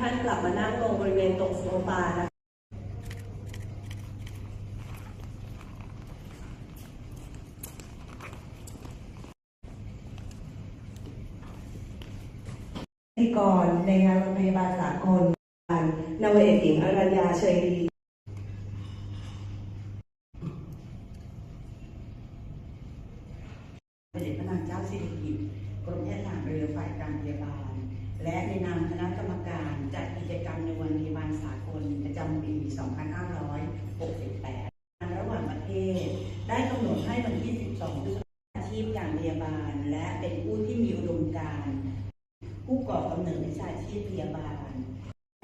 ท่านกลับมานั่งลงบริเวณตรงโซฟานะคะพิกรในงานโรงพยาบาลสากลนาวเอกหญิงอรัญญาเชยดีเด็จพระนางเจ้าสิริกิติ์กรมแพทย์ทหารเรือฝ่ายการพยาบาล และในนามคณะกรรมการจัดกิจกรรมในวันพยาบาลสากลประจำปี 2568 ระหว่างประเทศ ได้กำหนดให้วันที่ 12พฤษภาคมอาชีพการพยาบาล และเป็นผู้ที่มีอุดมการณ์ผู้ก่อกำเนิดวิชาชีพพยาบาล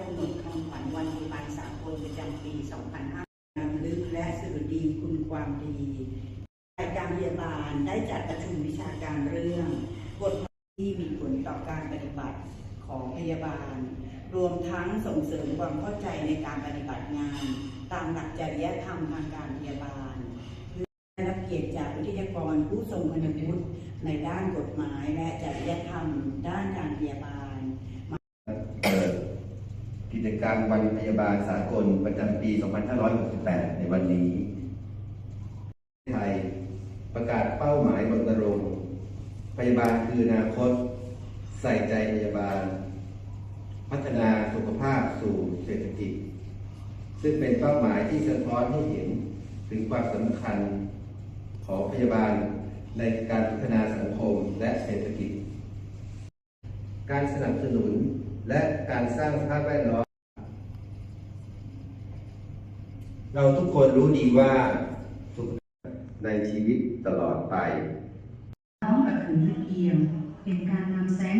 กำหนดคำขวัญวันพยาบาลสากลประจำปี 2500ลึกและสื่อดีคุณความดีการพยาบาลได้จัดประชุมวิชาการเรื่องบท ที่มีผลต่อการปฏิบัติของพยาบาล รวมทั้งส่งเสริมความเข้าใจในการปฏิบัติงาน ตามหลักจริยธรรมทางการพยาบาลเพื่อได้รับเกียรติจากวิทยากรผู้ทรงคุณวุฒิในด้านกฎหมายและจริยธรรมด้านการพยาบาลเปิดกิจกรรมวันพยาบาลสากลประจำปี 2568 ในวันนี้ไทยประกาศเป้าหมายรณรงค์ พยาบาลคืออนาคต ใส่ใจพยาบาล พัฒนาสุขภาพสู่เศรษฐกิจ ซึ่งเป็นเป้าหมายที่สะท้อนให้เห็นถึงความสำคัญของพยาบาลในการพัฒนาสังคมและเศรษฐกิจ การสนับสนุนและการสร้างสภาพแวดล้อม เราทุกคนรู้ดีว่าสุขในชีวิตตลอดไป น้องกับถือตะเกียงเป็นการนำแสง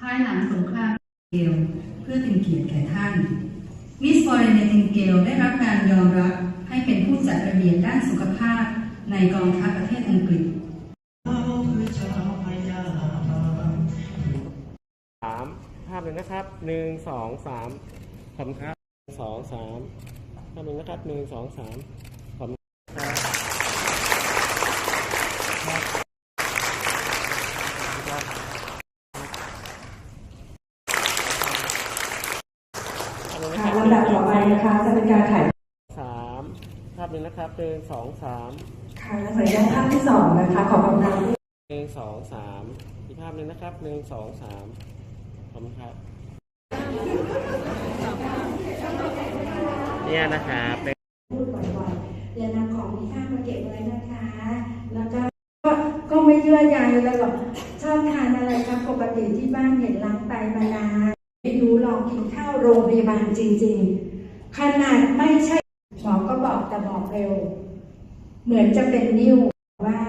ภายหลังสงครามเกลเพื่อเป็นเกียรติแก่ท่าน มิสฟอร์เรนเนติงเกลได้รับการยอมรับให้เป็นผู้จัดระเบียบด้านสุขภาพในกองทัพประเทศอังกฤษสามภาพหนึ่งนะครับหนึ่งสองสามขอบคุณครับสองสามภาพหนึ่งนะครับหนึ่งสองสามขอบคุณครับครับครับภาพหนึ่งนะค ค่ะ รับ ลำ ดับต่อไปนะคะ จะเป็นการถ่ายสามภาพหนึ่งนะครับหนึ่งสองสามค่ะและสัญญาณภาพที่สองนะคะ ขอความกรุณาที่หนึ่งสองสามอีกภาพหนึ่งนะครับหนึ่งสองสามขอบคุณครับเนี่ยนะครับพูดบ่อยๆอย่านำของมีค่ามาเก็บไว้นะคะ แล้วก็ก็ก็ไม่เยื่อใยแล้วหรอกชอบทานอะไรครับปกติที่บ้านเห็นล้างไตมานาน ไม่รู้ลองกินข้าวโรงพยาบาลจริง ๆ ขนาดไม่ใช่หมอก็บอกแต่บอกเร็ว เหมือนจะเป็นนิ้วว่า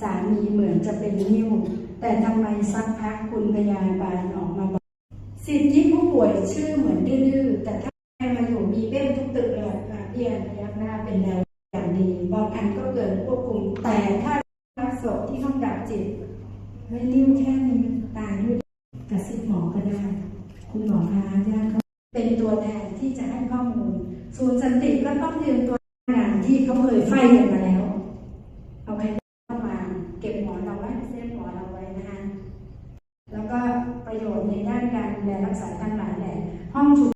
สามีเหมือนจะเป็นนิ้ว แต่ทำไมสักพักคุณพยาบาลออกมาบอกสิทธิผู้ป่วยชื่อเหมือนดื้อๆแต่ถ้าใครมาอยู่มีเบ้มทุกตึกเลยค่ะเพียนพยักหน้าเป็นแนวอย่างดีบางอันก็เกินควบคุมแต่ถ้ารักศพที่ห้องดับจิตเฮ้ยนิ้วแค่นี้ตายด้วยกระซิบหมอก็ได้ คุณหมอคะญาติเขาเป็นตัวแที่จะให้ข้อมูล ศูนย์สันติก็ต้องเตรียมตัวงานที่เขาเคยไฟกันมาแล้ว เอาใครเข้ามาเก็บหมอนเราไว้เซฟหมอนเราไว้นะคะแล้วก็ประโยชน์ในด้านการดูแลรักษาทั้งหลายแหล่